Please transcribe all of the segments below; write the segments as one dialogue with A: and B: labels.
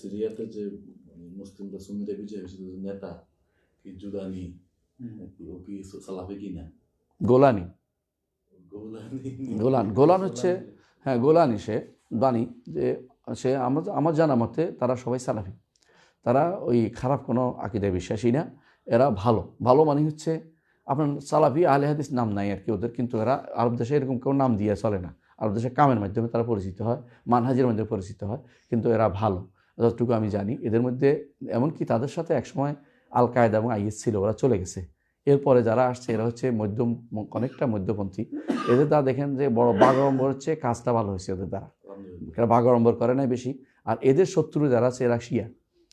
A: সিরিয়াতে যে মুসলিমরা সুন্নিরা বিজয় হয়েছে নেতা কি জুদানি নাকি ও কি সালাফি কিনা
B: গোলানি
A: গোলানি
B: গোলান গোলান হচ্ছে হ্যাঁ গোলানি সে বাণী যে সে আমার আমার জানা মতে তারা সবাই সালাফি। তারা ওই খারাপ কোনো আকিদায় বিশ্বাসী না এরা ভালো। ভালো মানে হচ্ছে আপনার সালাফি আলে হাদিস নাম নাই আর কি ওদের কিন্তু এরা আরব দেশে এরকম কেউ নাম দিয়ে চলে না। আরব দেশে কামের মাধ্যমে তারা পরিচিত হয় মানহাজের মাধ্যমে পরিচিত হয় কিন্তু এরা ভালো। যতটুকু আমি জানি এদের মধ্যে এমনকি তাদের সাথে একসময় আল কায়দা এবং আইএস ছিল ওরা চলে গেছে। এরপরে যারা আসছে এরা হচ্ছে মধ্যম অনেকটা মধ্যপন্থী। এদের দ্বারা দেখেন যে বড় বাগড়ম্বর হচ্ছে কাজটা ভালো হয়েছে ওদের দ্বারা। এরা বাগড়ম্বর করে নাই বেশি। আর এদের শত্রু যারা আছে এরা শিয়া।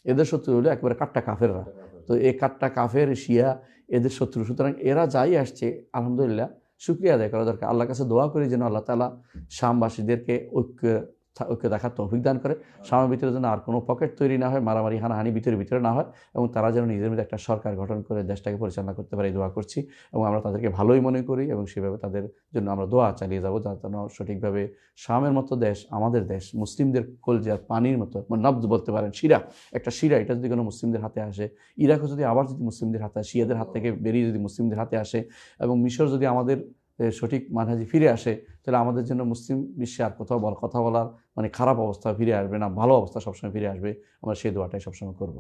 B: এদের শত্রু হলো একেবারে কাট্টা কাফেররা। তো এই কাট্টা কাফের শিয়া এদের শত্রু। সুতরাং এরা যাই আসছে আলহামদুলিল্লাহ শুক্রিয়া আদায় করা দরকার। আল্লাহর কাছে দোয়া করি যেন আল্লাহ তালা শামবাসীদেরকে ঐক্য ঐক্য দেখার তৌফিক দান করে। শামের ভিতরে যেন আর কোনো পকেট তৈরি না হয়, মারামারি, হানাহানি ভিতরে ভিতরে না হয় এবং তারা যেন নিজের মধ্যে একটা সরকার গঠন করে দেশটাকে পরিচালনা করতে পারে দোয়া করছি এবং আমরা তাদেরকে ভালোই মনে করি এবং সেভাবে তাদের জন্য আমরা দোয়া চালিয়ে যাব যাতে যেন সঠিকভাবে শামের মতো দেশ, আমাদের দেশ, মুসলিমদের কলজার পানির মতো নব্দ বলতে পারেন, শিরা। একটা শিরা, এটা যদি কোনো মুসলিমদের হাতে আসে, ইরাকও যদি আবার যদি মুসলিমদের হাতে আসে, শিয়াদের হাত থেকে বেরিয়ে যদি মুসলিমদের হাতে আসে এবং মিশর যদি আমাদের সঠিক মানহাজি ফিরে আসে, তাহলে আমাদের জন্য মুসলিম বিশ্বে আর কোথাও বল, কথা বলার মানে খারাপ অবস্থা ফিরে আসবে না, ভালো অবস্থা সবসময় ফিরে আসবে। আমরা সেই দোয়াটাই সবসময় করব।